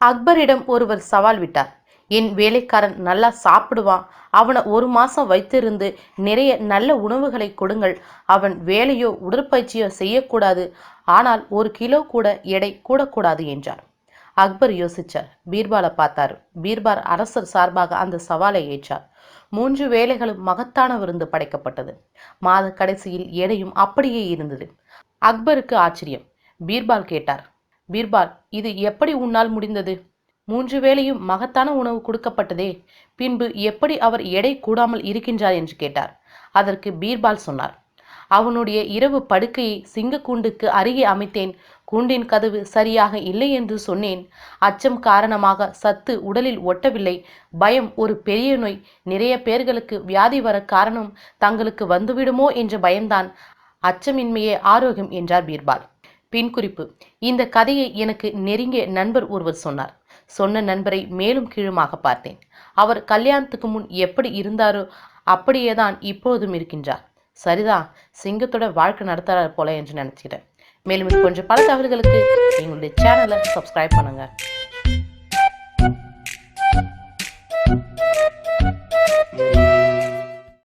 அக்பரிடம் ஒருவர் சவால் விட்டார். என் வேலைக்காரன் நல்லா சாப்பிடுவான். அவனை ஒரு மாசம் வைத்திருந்து நிறைய நல்ல உணவுகளை கொடுங்கள். அவன் வேலையோ உடற்பயிற்சியோ செய்யக்கூடாது. ஆனால் ஒரு கிலோ கூட எடை கூடக்கூடாது என்றார். அக்பர் யோசிச்சார். பீர்பாலை பார்த்தார். பீர்பால் அரசர் சார்பாக அந்த சவாலை ஏற்றார். மூன்று வேலைகளும் மகத்தான விருந்து படைக்கப்பட்டது. மாத கடைசியில் எடையும் அப்படியே இருந்தது. அக்பருக்கு ஆச்சரியம். பீர்பால் கேட்டார். பீர்பால் இது எப்படி உன்னால் முடிந்தது? மூன்று வேளையும் மகத்தான உணவு கொடுக்கப்பட்டதே. பின்பு எப்படி அவர் எடை கூடாமல் இருக்கின்றார் என்று கேட்டார். அதற்கு பீர்பால் சொன்னார் அவனுடைய இரவு படுக்கையை சிங்கக்கூண்டுக்கு அருகே அமைத்தேன். கூண்டின் கதவு சரியாக இல்லை என்று சொன்னேன். அச்சம் காரணமாக சத்து உடலில் ஒட்டவில்லை. பயம் ஒரு பெரிய நோய். நிறைய பேர்களுக்கு வியாதி வர காரணம் தங்களுக்கு வந்துவிடுமோ என்ற பயம்தான். அச்சமின்மையே ஆரோக்கியம் என்றார் பீர்பால். பின் குறிப்பு. இந்த கதையை எனக்கு நெருங்கிய நண்பர் ஒருவர் சொன்னார். சொன்ன நண்பரை மேலும் கீழுமாக பார்த்தேன். அவர் கல்யாணத்துக்கு முன் எப்படி இருந்தாரோ அப்படியே தான் இப்போதும் இருக்கின்றார். சரிதான் சிங்கத்தோட வாழ்க்கை நடத்துறாரு போல என்று நினைச்சிட்டேன் மேலும் கொஞ்சம் பல தகவல்களுக்கு எங்களுடைய சேனலை சப்ஸ்கிரைப் பண்ணுங்க.